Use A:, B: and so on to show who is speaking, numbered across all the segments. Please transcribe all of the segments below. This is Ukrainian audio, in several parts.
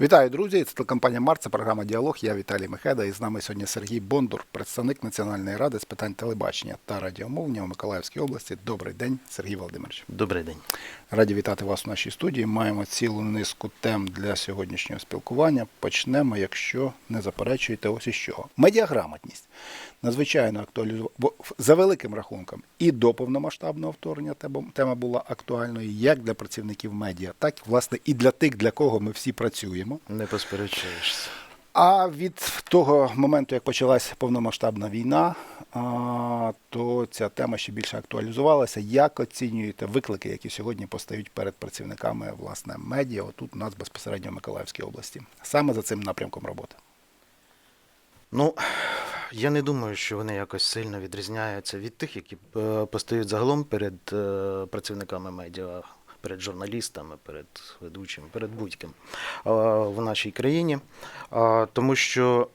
A: Вітаю, друзі! Це телекомпанія Март, це програма Діалог. Я Віталій Мехеда. І з нами сьогодні Сергій Бондур, представник Національної ради з питань телебачення та радіомовлення у Миколаївській області. Добрий день, Сергій Володимирович.
B: Добрий день.
A: Раді вітати вас у нашій студії. Маємо цілу низку тем для сьогоднішнього спілкування. Почнемо, якщо не заперечуєте, ось із чого. Медіаграмотність надзвичайно актуалізувала за великим рахунком. І до повномасштабного вторгнення тема- тема була актуальною як для працівників медіа, так власне і для тих, для кого ми всі працюємо.
B: Не посперечаєшся.
A: А від того моменту, як почалася повномасштабна війна, то ця тема ще більше актуалізувалася. Як оцінюєте виклики, які сьогодні постають перед працівниками власне медіа, отут у нас безпосередньо в Миколаївській області, саме за цим напрямком роботи?
B: Ну, я не думаю, що вони якось сильно відрізняються від тих, які е, постають загалом перед е, працівниками медіа, перед журналістами, перед ведучими, перед будь-ким е, в нашій країні. Тому що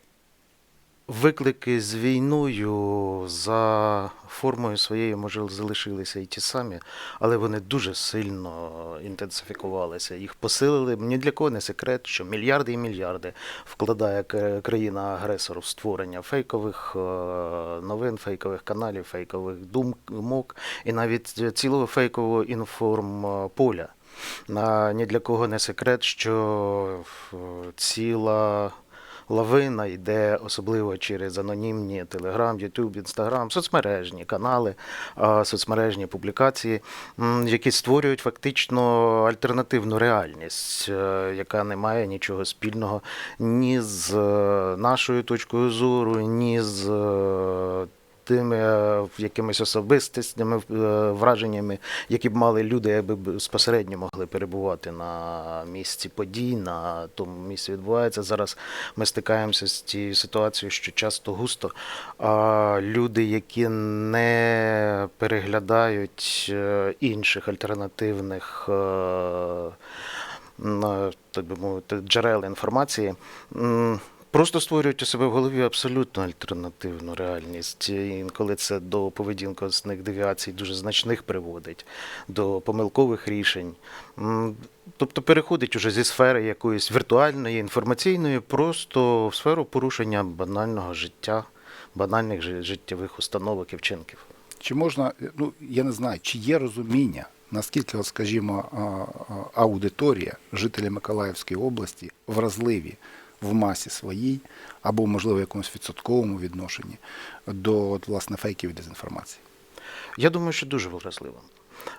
B: виклики з війною за формою своєю, може, залишилися і ті самі, але вони дуже сильно інтенсифікувалися. Їх посилили. Ні для кого не секрет, що мільярди і мільярди вкладає країна-агресор в створення фейкових е, новин, фейкових каналів, фейкових думок і навіть цілого фейкового інформполя. Ні для кого не секрет, що е, ціла лавина йде особливо через анонімні Телеграм, Ютуб, Інстаграм, соцмережні канали, соцмережні публікації, які створюють фактично альтернативну реальність, е, яка не має нічого спільного ні з е, нашою точкою зору, ні з е, тими е, якимись особистісними е, враженнями, які б мали люди, якби безпосередньо могли перебувати на місці подій, на тому місці відбувається. Зараз ми стикаємося з тією ситуацією, що часто густо люди, які не переглядають е, інших альтернативних. е, Так би мовити, джерел інформації, Просто створюють у себе в голові абсолютно альтернативну реальність. І Інколи це до поведінкових девіацій дуже значних приводить, до помилкових рішень. Тобто переходить уже зі сфери якоїсь віртуальної, інформаційної, просто в сферу порушення банального життя, банальних життєвих установок і вчинків.
A: Чи можна, ну я не знаю, чи є розуміння, наскільки, от, скажімо, аудиторія, жителі Миколаївської області вразливі в масі своїй, або, можливо, в якомусь відсотковому відношенні до от, власне фейків і дезінформації?
B: Я думаю, що дуже вразливо.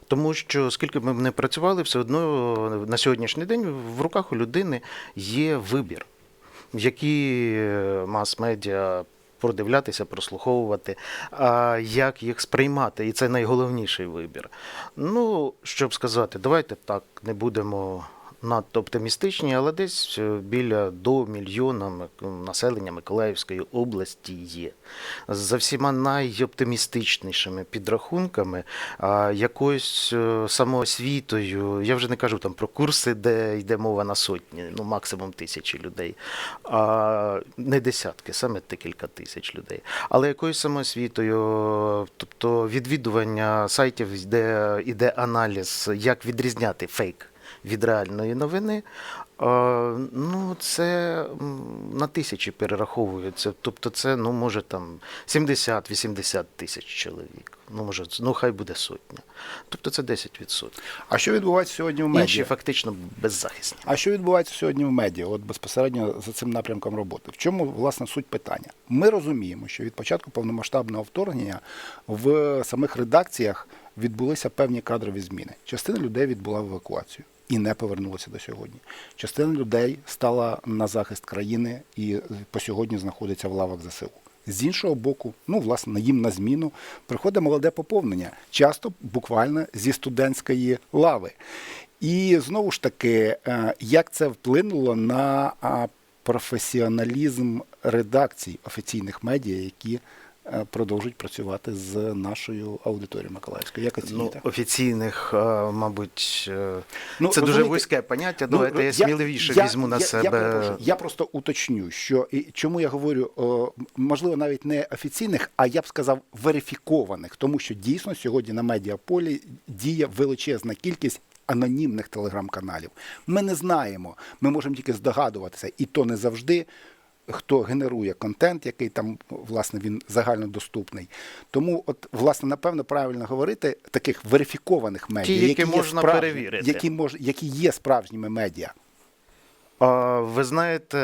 B: Тому що скільки б ми не працювали, все одно на сьогоднішній день в руках у людини є вибір, які е, мас-медіа продивлятися, прослуховувати, а як їх сприймати. І це найголовніший вибір. Ну, щоб сказати, давайте так, не будемо надто оптимістичні, але десь е, біля до мільйона населення Миколаївської області є. За всіма найоптимістичнішими підрахунками, якоюсь е, самоосвітою, я вже не кажу там про курси, де йде мова на сотні, ну максимум тисячі людей, а не десятки, саме декілька тисяч людей. Але якоюсь самоосвітою, тобто відвідування сайтів, де йде аналіз, як відрізняти фейк від реальної новини. е, Ну, це на тисячі перераховується. Тобто, це ну може там 70-80 тисяч чоловік. Ну, може, ну хай буде сотня. Тобто це 10%.
A: А що відбувається сьогодні в медіа?
B: Інші фактично беззахисні.
A: А що відбувається сьогодні в медіа, от безпосередньо за цим напрямком роботи? В чому власне суть питання? Ми розуміємо, що від початку повномасштабного вторгнення в самих редакціях відбулися певні кадрові зміни. Частина людей відбула евакуацію і не повернулася до сьогодні. Частина людей стала на захист країни і по сьогодні знаходиться в лавах ЗСУ. З іншого боку, ну власне їм на зміну приходить молоде поповнення, часто буквально зі студентської лави. І знову ж таки, е, як це вплинуло на професіоналізм редакцій офіційних медіа, які продовжують працювати з нашою аудиторією Миколаївською? Як
B: Ну, офіційних, е, мабуть, е,
A: Ну,
B: це дуже вузьке поняття.
A: Ну,
B: Давайте я сміливіше
A: я-
B: візьму на
A: я,
B: себе.
A: Я, перепрошую, я просто уточню, що і чому я говорю, о, можливо, навіть не офіційних, а я б сказав верифікованих, тому що дійсно сьогодні на медіаполі діє величезна кількість анонімних телеграм-каналів. Ми не знаємо. Ми можемо тільки здогадуватися, і то не завжди. Хто генерує контент, який там власне він загальнодоступний. Тому, от, власне, напевно, правильно говорити таких верифікованих медіа,
B: які
A: які
B: можна
A: справжні-
B: перевірити.
A: які мож, які є справжніми медіа.
B: Ви знаєте,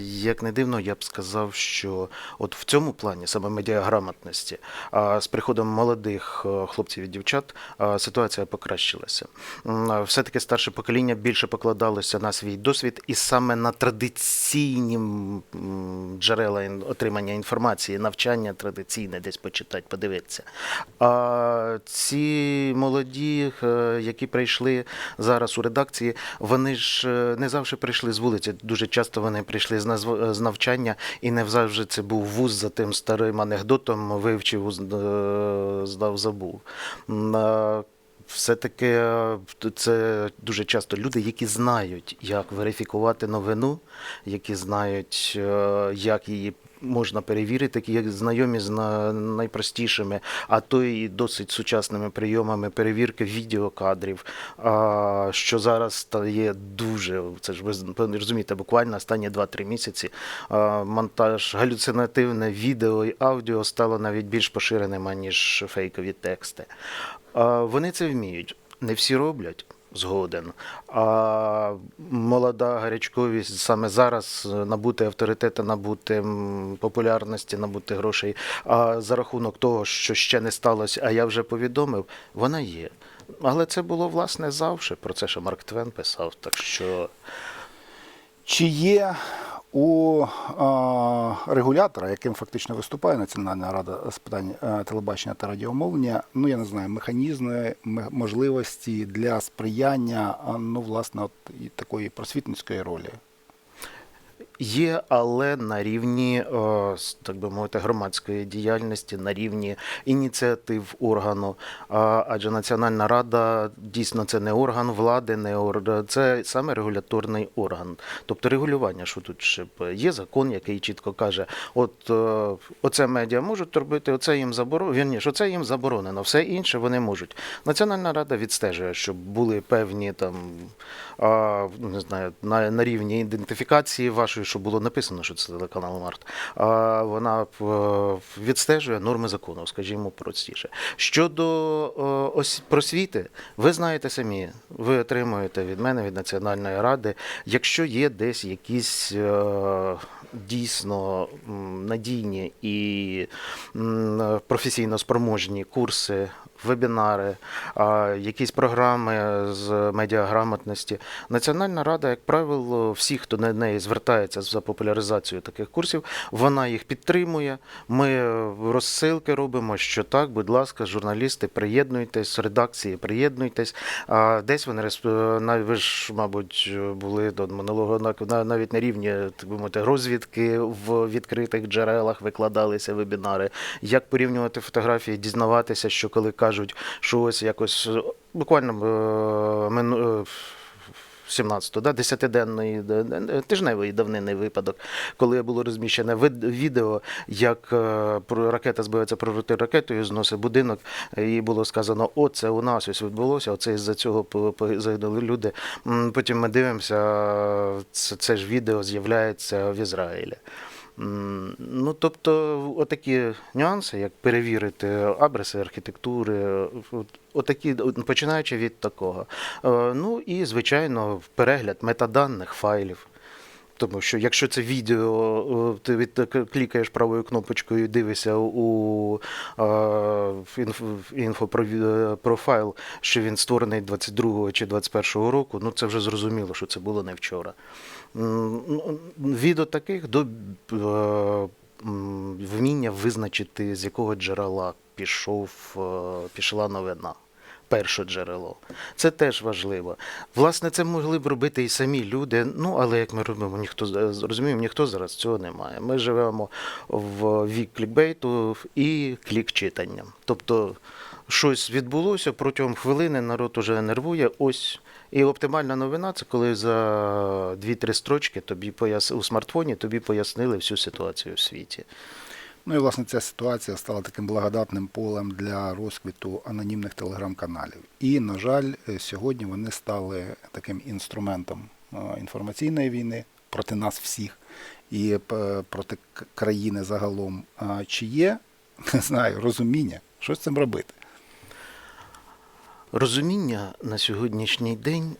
B: як не дивно, я б сказав, що от в цьому плані, саме медіаграмотності, з приходом молодих е, хлопців і дівчат ситуація покращилася. Все-таки старше покоління більше покладалося на свій досвід і саме на традиційні джерела отримання інформації, навчання традиційне, десь почитати, подивитися. А ці молоді, е, які прийшли зараз у редакції, вони ж е, не завжди прийшли з вулиці. Дуже часто вони прийшли з назв- з навчання, і не завжди це був вуз за тим старим анекдотом, вивчив, е, здав, забув. Все-таки е, це дуже часто люди, які знають, як верифікувати новину, які знають, е, як її можна перевірити, як знайомі з найпростішими, а то і досить сучасними прийомами перевірки відеокадрів, що зараз стає дуже, це ж ви розумієте, буквально останні 2-3 місяці монтаж галюцинативне відео і аудіо стало навіть більш поширеним, аніж фейкові тексти. Вони це вміють. Не всі роблять. Згоден. А молода гарячковість саме зараз е, набути авторитету, набути популярності, набути грошей. А за рахунок того, що ще не сталося, а я вже повідомив, вона є. Але це було власне завжди. Про це ще Марк Твен писав. Так що
A: Чи є у регулятора, яким фактично виступає Національна рада з питань е, телебачення та радіомовлення, ну я не знаю, механізми, можливості для сприяння, ну, власне, от і такої просвітницької ролі?
B: Є, але на рівні, е, так би мовити, громадської діяльності, на рівні ініціатив органу. Адже Національна рада дійсно це не орган влади, не ор- це саме регуляторний орган. Тобто регулювання, що тут ще є закон, який чітко каже: от е, оце медіа можуть робити, оце їм заборонено. Вірніше, оце їм заборонено, все інше вони можуть. Національна рада відстежує, щоб були певні там не знаю, на, на рівні ідентифікації вашої, щоб було написано, що це телеканал Март. А вона е, відстежує норми закону, скажімо простіше. Щодо е, просвіти, ви знаєте самі, ви отримуєте від мене, від Національної ради, якщо є десь якісь е, дійсно надійні і професійно спроможні курси вебінари, якісь програми з медіаграмотності. Національна рада, як правило, всі, хто на неї звертається за популяризацію таких курсів, вона їх підтримує. Ми розсилки робимо, що так, будь ласка, журналісти, приєднуйтесь, редакції, приєднуйтесь. Десь вони ви ж, мабуть, були до минулого на- на- навіть на рівні так би мовити, розвідки в відкритих джерелах викладалися вебінари. Як порівнювати фотографії, дізнаватися, що коли кажуть, що ось якось е, буквально е, мину- е, 17-го, да, 10-денної де- де- тижневої давнини випадок, коли було розміщене відео, як е, ракета збивається прорити ракетою, зносить будинок, і було сказано, о, це у нас ось відбулося, оце із-за цього загинули люди. Потім ми дивимося, це, це ж відео з'являється в Ізраїлі. Ну, тобто, отакі нюанси, як перевірити адреси архітектури, от- отакі, починаючи від такого. Е, Ну і, звичайно, перегляд метаданих файлів. Тому що якщо це відео, е, ти від, клікаєш правою кнопочкою і дивишся у е, інфопрофайл, що він створений 22 чи 21 року, ну це вже зрозуміло, що це було не вчора. Від отаких до е, вміння визначити, з якого джерела пішов, е, пішла новина. Перше джерело. Це теж важливо. Власне, це могли б робити і самі люди. Ну, але як ми робимо, ніхто розуміємо, ніхто зараз цього не має. Ми живемо в вік клікбейту і клік читання. Тобто щось відбулося протягом хвилини, народ уже нервує. Ось. І оптимальна новина це коли за 2-3 строчки тобі пояс... у смартфоні тобі пояснили всю ситуацію в світі.
A: Ну і власне ця ситуація стала таким благодатним полем для розквіту анонімних телеграм-каналів. І, на жаль, е, сьогодні вони стали таким інструментом е, інформаційної війни проти нас всіх і е, проти країни загалом. Чи є, не знаю, розуміння, що з цим робити?
B: Розуміння на сьогоднішній день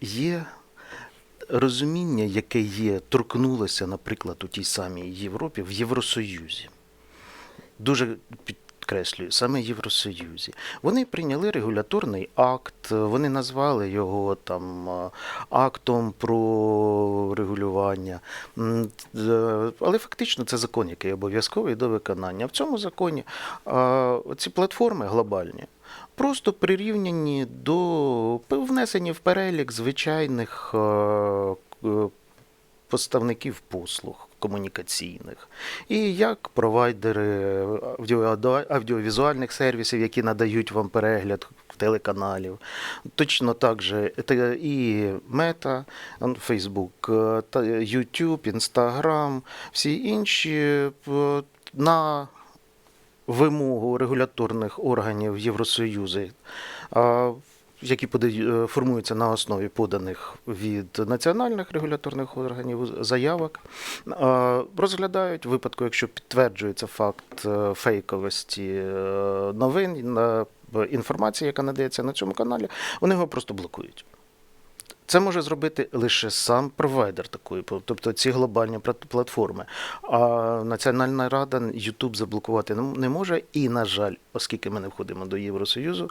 B: є розуміння, яке є, торкнулося, наприклад, у тій самій Європі, в Євросоюзі. Дуже підкреслюю, саме Євросоюзі. Вони прийняли регуляторний акт, вони назвали його там е, актом про регулювання. Е, Але фактично це закон, який обов'язковий до виконання. В цьому законі е, ці платформи глобальні. Просто прирівняні до внесені в перелік звичайних е, е, поставників послуг комунікаційних. І як провайдери аудіо- аудіовізуальних сервісів, які надають вам перегляд телеканалів. Точно так же і Мета, Facebook, е, YouTube, Instagram, всі інші на вимогу регуляторних органів Євросоюзу, які е, формуються на основі поданих від національних регуляторних органів заявок, розглядають випадку, якщо підтверджується факт е, фейковості е, новин інформації, яка надається на цьому каналі, вони його просто блокують. Це може зробити лише сам провайдер такої, тобто ці глобальні пла- платформи. А Національна рада YouTube заблокувати не може. І, на жаль, оскільки ми не входимо до Євросоюзу,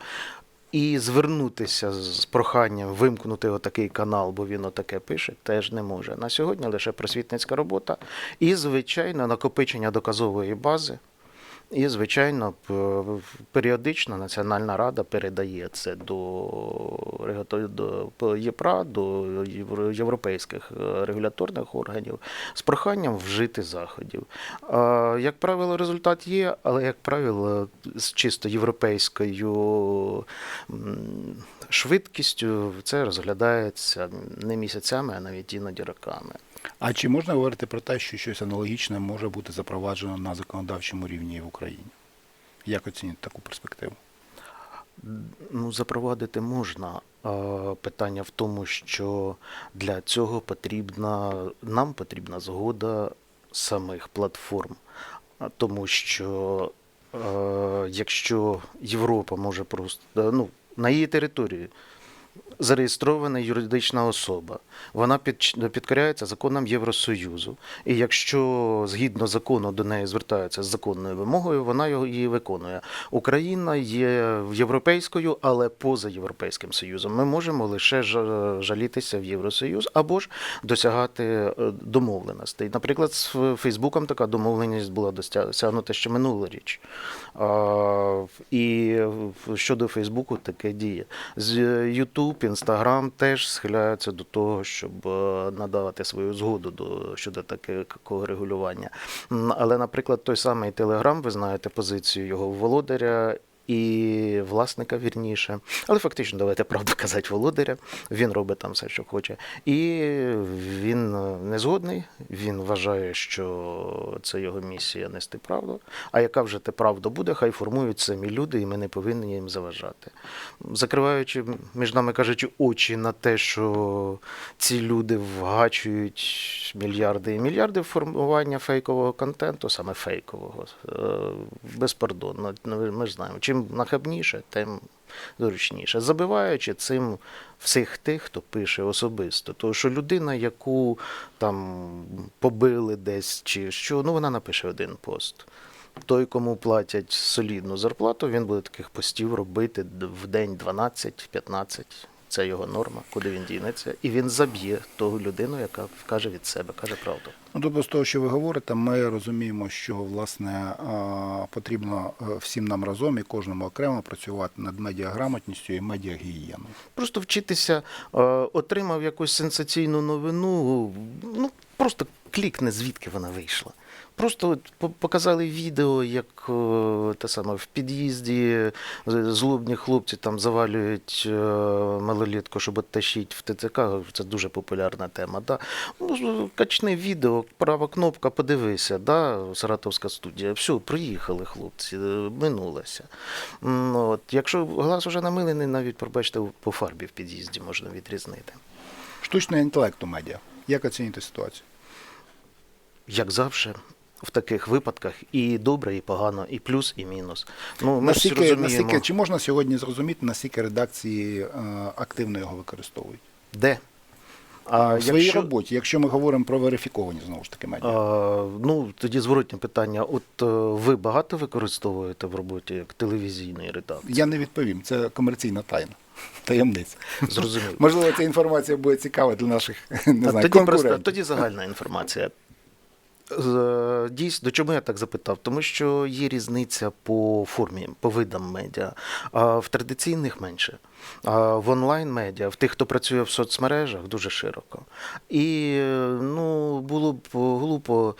B: і звернутися з проханням вимкнути отакий канал, бо він отаке пише, теж не може. На сьогодні лише просвітницька робота і, звичайно, накопичення доказової бази. І, звичайно, періодично Національна рада передає це до, до ЄПРА, до європейських е, регуляторних органів з проханням вжити заходів. Як правило, результат є, але, як правило, з чисто європейською швидкістю це розглядається не місяцями, а навіть іноді роками.
A: А чи можна говорити про те, що щось аналогічне може бути запроваджено на законодавчому рівні в Україні? Як оцінюєте таку перспективу?
B: Ну, запровадити можна. Питання в тому, що для цього потрібна, нам потрібна згода самих платформ. Тому що якщо Європа може просто ну, на її території зареєстрована юридична особа, вона під, підкоряється законам Євросоюзу. І якщо згідно закону до неї звертаються з законною вимогою, вона його її виконує. Україна є європейською, але поза Європейським Союзом. Ми можемо лише жа- жалітися в Євросоюз або ж досягати е, домовленостей. Наприклад, з Фейсбуком така домовленість була досягнута ще минулоріч. А, І щодо Фейсбуку таке діє. З YouTube, Instagram теж схиляються до того, щоб е, надавати свою згоду до щодо такого регулювання. Але, наприклад, той самий Телеграм, ви знаєте позицію його володаря. І власника вірніше, але фактично давайте правду казати володаря. Він робить там все, що хоче. І він е, не згодний. Він вважає, що це його місія нести правду. А яка вже те правда буде, хай формують самі люди, і ми не повинні їм заважати. Закриваючи, між нами кажучи, очі на те, що ці люди вгачують мільярди і мільярди формування фейкового контенту, саме фейкового, е, безпардонно. Ну, Ми ж знаємо, чим нахабніше, тим зручніше. Забиваючи цим всіх тих, хто пише особисто. Тому що людина, яку там побили десь чи що, ну вона напише один пост. Той, кому платять солідну зарплату, він буде таких постів робити в день 12-15. Це його норма, куди він дінеться, і він заб'є ту людину, яка каже від себе, каже правду.
A: Ну, тобто, з того, що ви говорите, ми розуміємо, що власне потрібно е, всім нам разом і кожному окремо працювати над медіаграмотністю і медіагігієною.
B: Просто вчитися, е, отримав якусь сенсаційну новину, ну просто клікне, звідки вона вийшла. Просто показали відео, як е, те саме в під'їзді злобні хлопці там завалюють е, малолітку, щоб оттащити в ТЦК. Це дуже популярна тема. Да? Ну, качне відео, права кнопка, подивися, да? Саратовська студія. Все, приїхали хлопці, е, минулося. От. Якщо глаз вже намилений, навіть пробачте, по фарбі в під'їзді можна відрізнити.
A: Штучний інтелект у медіа. Як оцінюєте ситуацію?
B: як завжди, в таких випадках і добре, і погано, і плюс, і мінус. Ну, ми ж розуміємо,
A: наскільки, чи можна сьогодні зрозуміти, наскільки редакції е, активно його використовують?
B: де. А
A: в своїй роботі, якщо ми говоримо про верифіковані знову ж таки медіа.
B: А, ну, тоді зворотне питання. От е, ви багато використовуєте в роботі як телевізійний редактор?
A: Я не відповім, це комерційна тайна. Таємниця.
B: Зрозуміло.
A: Можливо, ця інформація буде цікава для наших не
B: А
A: знаю,
B: тоді,
A: конкурентів.
B: просто, тоді загальна інформація. Дійсно, до чому я так запитав? Тому що є різниця по формі, по видам медіа. А в традиційних менше. А в онлайн медіа, в тих, хто працює в соцмережах, дуже широко. І ну, було б глупо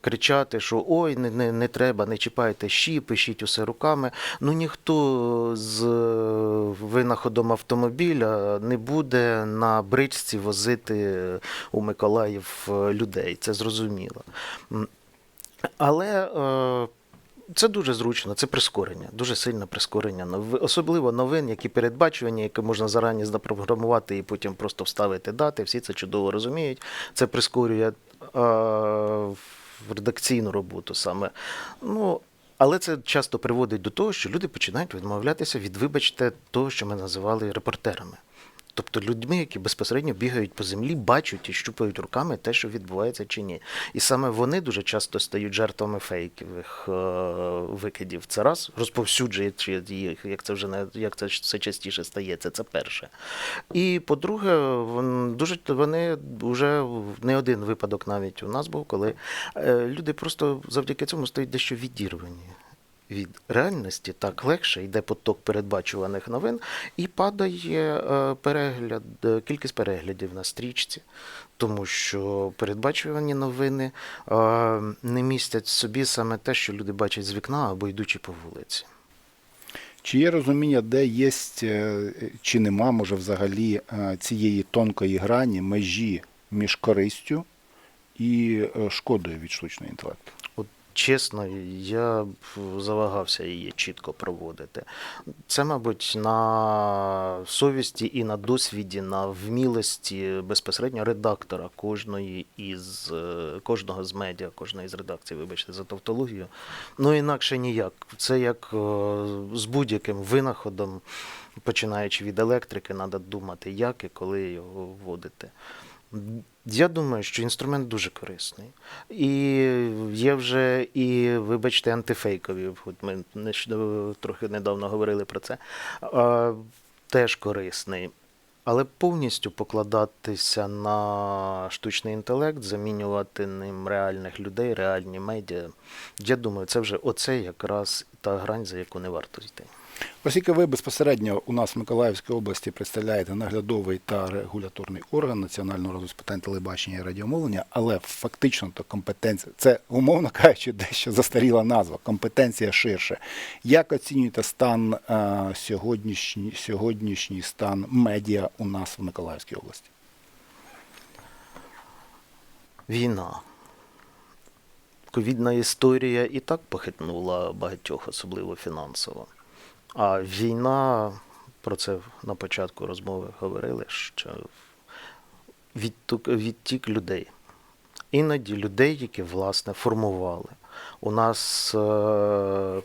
B: кричати, що ой, не, не, не треба, не чіпайте щі, пишіть усе руками. Ну ніхто з е, винаходом автомобіля не буде на бричці возити у Миколаїв е, людей. Це зрозуміло. М, Але е, це дуже зручно, це прискорення, дуже сильне прискорення. Особливо новин, які передбачувані, які можна зарані запрограмувати і потім просто вставити дати. Всі це чудово розуміють. Це прискорює е, редакційну роботу саме. Ну, але це часто приводить до того, що люди починають відмовлятися від, вибачте, того, що ми називали репортерами. Тобто людьми, які безпосередньо бігають по землі, бачать і щупають руками те, що відбувається чи ні. І саме вони дуже часто стають жертвами фейкових е, викидів. Це раз розповсюджуючи їх, як це вже не як це все частіше стається. Це перше. І по-друге, дуже вони вже не один випадок навіть у нас був, коли е, люди просто завдяки цьому стають дещо відірвані від реальності, так легше йде поток передбачуваних новин, і падає е, перегляд, е, кількість переглядів на стрічці, тому що передбачувані новини е, не містять собі саме те, що люди бачать з вікна або йдучи по вулиці.
A: Чи є розуміння, де є, чи нема, може, взагалі цієї тонкої грані, межі між користю і шкодою від штучного інтелекту?
B: Чесно, я б завагався її чітко проводити. Це, мабуть, на совісті і на досвіді, на вмілості безпосередньо редактора кожної із е, кожного з медіа, кожної з редакцій, вибачте, за тавтологію. Ну інакше ніяк. Це як е, з будь-яким винаходом, починаючи від електрики, треба думати, як і коли його вводити. Я думаю, що інструмент дуже корисний. І є вже і, вибачте, антифейкові. От ми трохи недавно говорили про це. Теж корисний. Але повністю покладатися на штучний інтелект, замінювати ним реальних людей, реальні медіа. Я думаю, це вже оце якраз та грань, за яку не варто йти.
A: Оскільки ви безпосередньо у нас в Миколаївській області представляєте наглядовий та регуляторний орган Національного розвитку питань телебачення і радіомовлення, але фактично то компетенція, це умовно кажучи, дещо застаріла назва, компетенція ширше. Як оцінюєте стан е, сьогоднішній, сьогоднішній стан медіа у нас в Миколаївській області?
B: Війна. Ковідна історія і так похитнула багатьох, особливо фінансово. А війна, про це на початку розмови говорили, що відтік, відтік людей. Іноді людей, які власне формували. У нас е,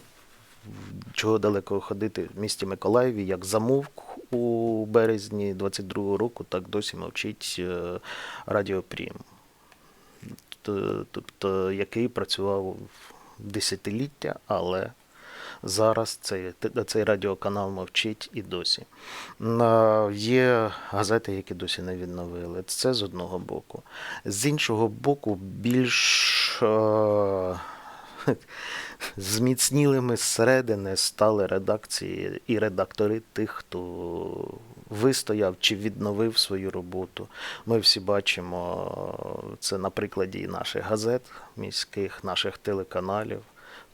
B: чого далеко ходити в місті Миколаєві, як замовк у березні 22-го року, так досі мовчить е, Радіо Прім. Тобто, який працював десятиліття, але зараз цей, цей радіоканал мовчить і досі. Є газети, які досі не відновили. Це з одного боку. З іншого боку, більш зміцнілими зсередини стали редакції і редактори тих, хто вистояв чи відновив свою роботу. Ми всі бачимо це на прикладі наших газет міських, наших телеканалів.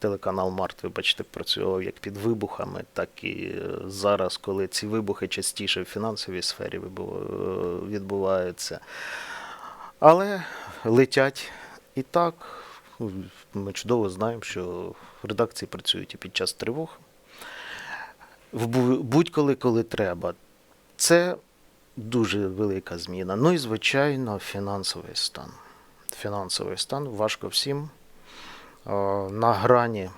B: Телеканал Март, ви бачите, працював як під вибухами, так і е, зараз, коли ці вибухи частіше в фінансовій сфері е, відбуваються. Але летять і так. Ми чудово знаємо, що редакції працюють і під час тривог. Будь-коли, коли треба. Це дуже велика зміна. Ну і, звичайно, фінансовий стан. Фінансовий стан важко всім. Е, На грані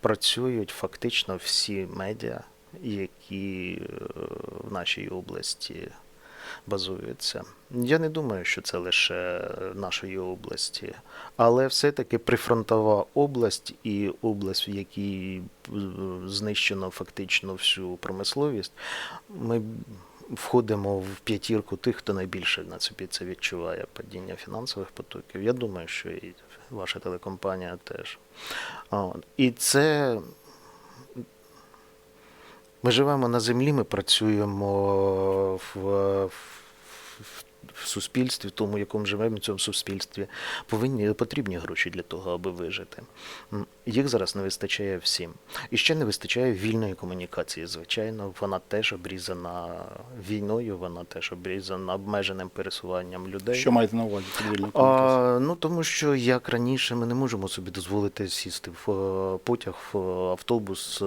B: працюють фактично всі медіа, які е, в нашій області базуються. Я не думаю, що це лише нашої області, але все-таки прифронтова область і область, в якій е, знищено фактично всю промисловість, ми входимо в п'ятірку тих, хто найбільше на собі це відчуває падіння фінансових потоків. Я думаю, що і ваша телекомпанія теж. От. І це ми живемо на землі, ми працюємо в, в, в суспільстві, в тому, в якому живемо в цьому суспільстві. Повинні потрібні гроші для того, аби вижити. Їх зараз не вистачає всім. І ще не вистачає вільної комунікації. Звичайно, вона теж обрізана війною, вона теж обрізана обмеженим пересуванням людей.
A: Що маєте на увазі?
B: А, ну тому що як раніше ми не можемо собі дозволити сісти в е, потяг, в автобус, е,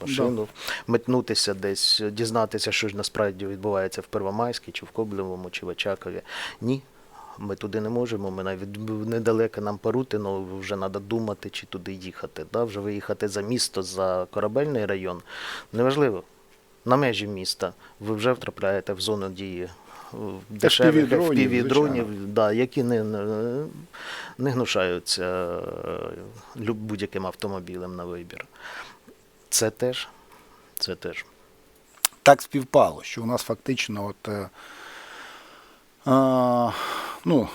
B: машину, метнутися десь, дізнатися, що ж насправді відбувається в Первомайській, чи в Коблевому, чи в Очакові. Ні. Ми туди не можемо, ми навіть недалеко нам Парутино, вже треба думати, чи туди їхати. Да? Вже виїхати за місто, за корабельний район. Неважливо. На межі міста ви вже втрапляєте в зону дії е, дешевих
A: FPV-дронів,
B: да, які не, не, гнушаються е, будь-яким автомобілем на вибір. Це теж. Це теж.
A: так співпало, що у нас фактично от, е, а, ну,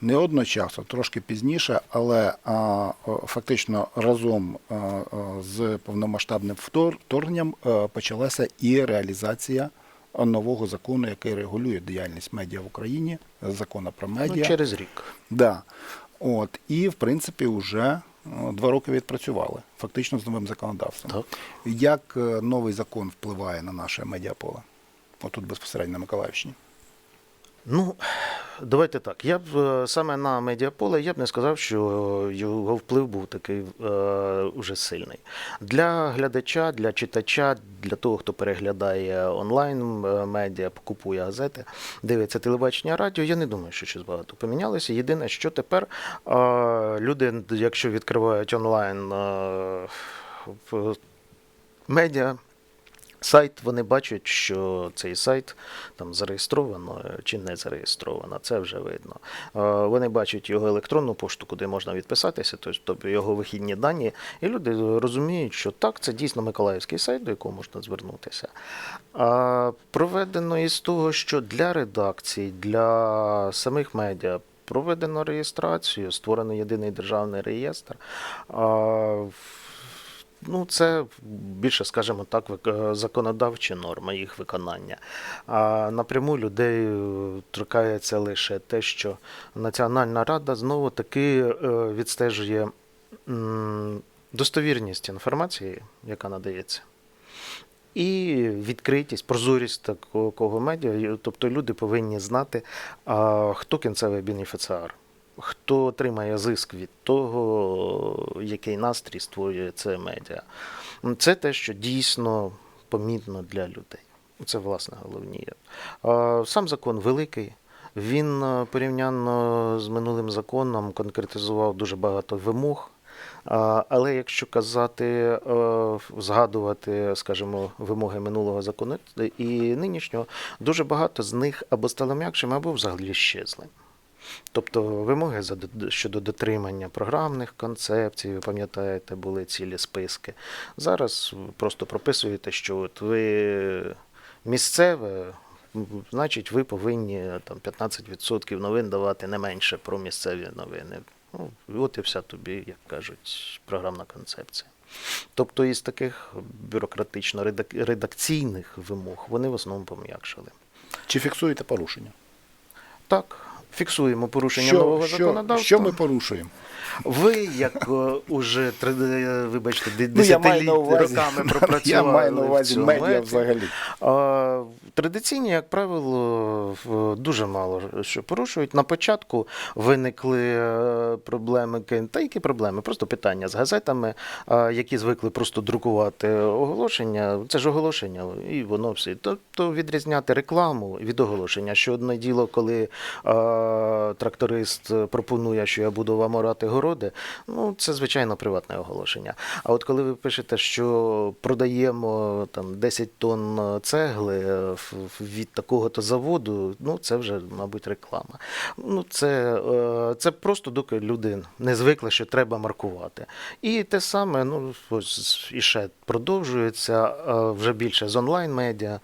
A: не одночасно, трошки пізніше, але а, фактично разом а, а, з повномасштабним вторгненням е, почалася і реалізація нового закону, який регулює діяльність медіа в Україні, закону про медіа.
B: Ну, через рік.
A: Да. От, і, в принципі, вже е, два роки відпрацювали, фактично з новим законодавством.
B: Так.
A: Як е, новий закон впливає на наше медіаполе? Отут безпосередньо на Миколаївщині.
B: Ну, давайте так. Я б е, саме на медіаполе я б не сказав, що його вплив був такий е, уже сильний. Для глядача, для читача, для того, хто переглядає онлайн е, медіа, купує газети, дивиться телебачення, радіо, я не думаю, що щось багато помінялося. Єдине, що тепер е, люди, якщо відкривають онлайн е, медіа. Сайт вони бачать, що цей сайт там зареєстровано чи не зареєстровано, це вже видно. Е, Вони бачать його електронну пошту, куди можна відписатися, тобто його вихідні дані, і люди розуміють, що так, це дійсно Миколаївський сайт, до якого можна звернутися. А проведено із того, що для редакцій, для самих медіа. Проведено реєстрацію, створено єдиний державний реєстр. Ну, це більше, скажімо так, е, законодавчі норми їх виконання. А напряму людей е, торкається лише те, що Національна рада знову таки е, відстежує достовірність інформації, яка надається. І відкритість, прозорість такого медіа. Тобто люди повинні знати, хто кінцевий бенефіціар, хто отримає зиск від того, який настрій створює це медіа. Це те, що дійсно помітно для людей. Це, власне, головніше. А, Сам закон великий. Він е, порівняно з минулим законом конкретизував дуже багато вимог. Але якщо казати, е, згадувати, скажімо, вимоги минулого закону і нинішнього, дуже багато з них або стало м'якшими, або взагалі щезли. Тобто вимоги щодо дотримання програмних концепцій, ви пам'ятаєте, були цілі списки. Зараз просто прописуєте, що от ви місцеве, значить, ви повинні там 15% новин давати не менше про місцеві новини. Ну, от і вся тобі, як кажуть, програмна концепція. Тобто із таких бюрократично-редакційних вимог вони в основному пом'якшили.
A: Чи фіксуєте порушення?
B: Так, фіксуємо порушення нового
A: що,
B: законодавства.
A: що ми порушуємо?
B: Ви, як о, уже тради- вибачте, десятиліттями
A: Ну, я маю
B: десятиліт
A: на увазі,
B: роками
A: я
B: пропрацювали.
A: маю на
B: в
A: увазі
B: цьому
A: медіа взагалі.
B: А, Традиційні, як правило, дуже мало що порушують. На початку виникли е, проблеми, та які проблеми? Просто питання з газетами, які звикли просто друкувати оголошення. Це ж оголошення, і воно все. Тобто відрізняти рекламу від оголошення. Що одне діло, коли а, тракторист пропонує, що я буду вам орати городи, ну це звичайно приватне оголошення. А от коли ви пишете, що продаємо там 10 тонн цегли е, від такого-то заводу, ну це вже, мабуть, реклама. Ну це, е, це просто доки люди не звикли, що треба маркувати. І те саме, ну ось іще продовжується е, вже більше з онлайн-медіа, е,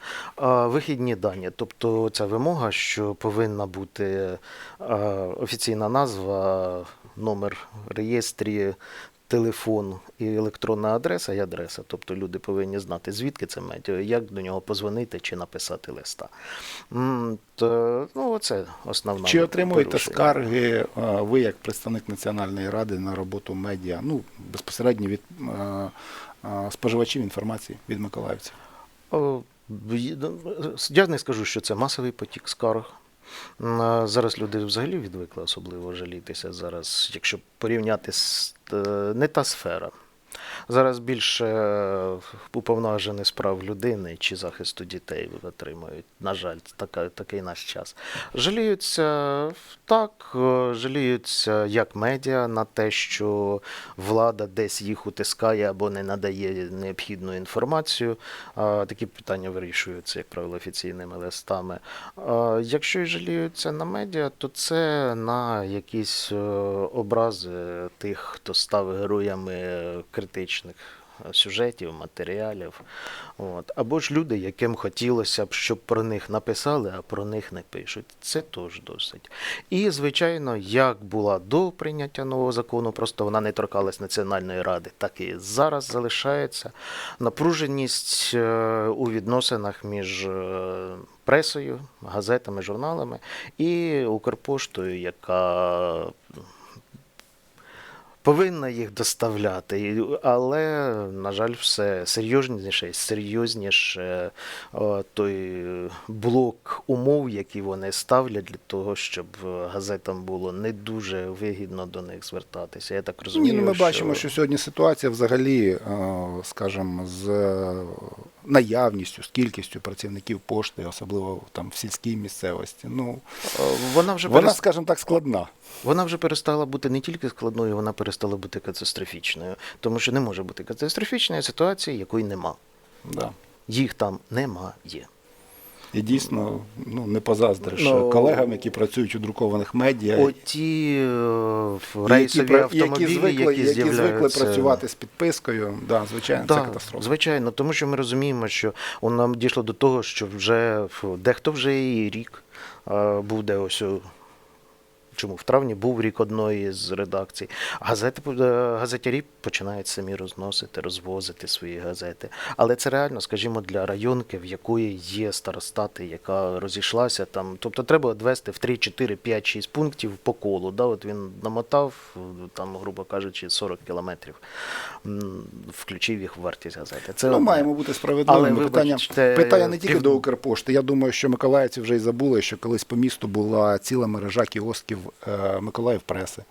B: вихідні дані. Тобто ця вимога, що повинна бути офіційна назва, номер реєстрі, телефон і електронна адреса і адреса. Тобто люди повинні знати, звідки це медіа, як до нього позвонити чи написати листа. То, ну, оце основна.
A: Чи отримуєте
B: порушення.
A: скарги ви як представник Національної ради на роботу медіа, ну безпосередньо від споживачів інформації від миколаївців?
B: Ну, Я не скажу, що це масовий потік скарг. Зараз люди взагалі відвикли особливо жалітися. Зараз, якщо порівняти з е, не та сфера. Зараз більше е, уповноважених справ людини чи захисту дітей отримують. На жаль, така, такий наш час. Жаліються так, е, жаліються як медіа на те, що влада десь їх утискає або не надає необхідну інформацію. Такі питання вирішуються, як правило, офіційними листами. Якщо і жаліються на медіа, то це на якісь е, образи тих, хто став героями критичних е, сюжетів, матеріалів. От. Або ж люди, яким хотілося б, щоб про них написали, а про них не пишуть. Це теж досить. І, звичайно, як була до прийняття нового закону, просто вона не торкалась Національної ради, так і зараз залишається напруженість е, у відносинах між е, пресою, газетами, журналами і Укрпоштою, яка повинна їх доставляти. Але, на жаль, все серйозніше серйозніше е, той блок умов, які вони ставлять для того, щоб е, газетам було не дуже вигідно до них звертатися. Я так
A: Ні,
B: розумію.
A: ну ми бачимо, що сьогодні ситуація взагалі, е, скажімо, з наявністю, з кількістю працівників пошти, особливо там в сільській місцевості. Ну
B: Е, вона вже
A: вона,
B: перест...
A: скажімо так, складна.
B: Вона вже перестала бути не тільки складною, вона перестала бути катастрофічною. Тому що не може бути катастрофічної ситуації, якої нема.
A: Да.
B: Їх там немає.
A: І дійсно ну, не позаздриш
B: Ну,
A: колегам, які працюють у друкованих медіа.
B: Оті рейсові в
A: які,
B: рейсові автомобілі,
A: які, звикли,
B: які,
A: які звикли працювати з підпискою, да, звичайно, це катастрофа.
B: звичайно, тому що ми розуміємо, що воно нам дійшло до того, що вже дехто вже і рік е, буде ось. Чому в травні був рік одної з редакцій. Газети е, газетярі починають самі розносити, розвозити свої газети. Але це реально, скажімо, для районки, в якої є старостати, яка розійшлася там. Тобто треба відвести в 3, 4, 5, 6 пунктів по колу. Да? От він намотав, там, грубо кажучи, 40 кілометрів, включив їх в вартість газети. Це
A: Ну,
B: одне.
A: маємо бути справедливими.
B: Але,
A: питання,
B: вибачте,
A: питання не тільки
B: пів-
A: до Укрпошти. Я думаю, що миколаївці вже й забули, що колись по місту була ціла мережа кіосків Миколаїв преси.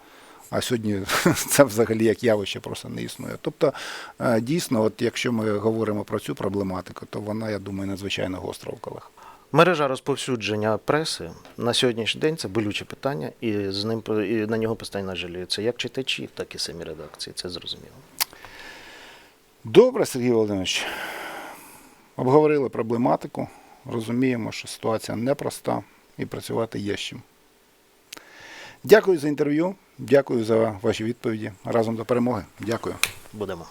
A: А сьогодні це взагалі як явище просто не існує. Тобто, е, дійсно, от якщо ми говоримо про цю проблематику, то вона, я думаю, надзвичайно гостра в колег.
B: Мережа розповсюдження преси на сьогоднішній день це болюче питання, і з ним і на нього постійно жаліються як читачі, так і самі редакції. Це зрозуміло.
A: Добре, Сергій Володимирович. Обговорили проблематику. Розуміємо, що ситуація непроста і працювати є з чим. Дякую за інтерв'ю, дякую за ваші відповіді. Разом до перемоги. Дякую.
B: Будемо.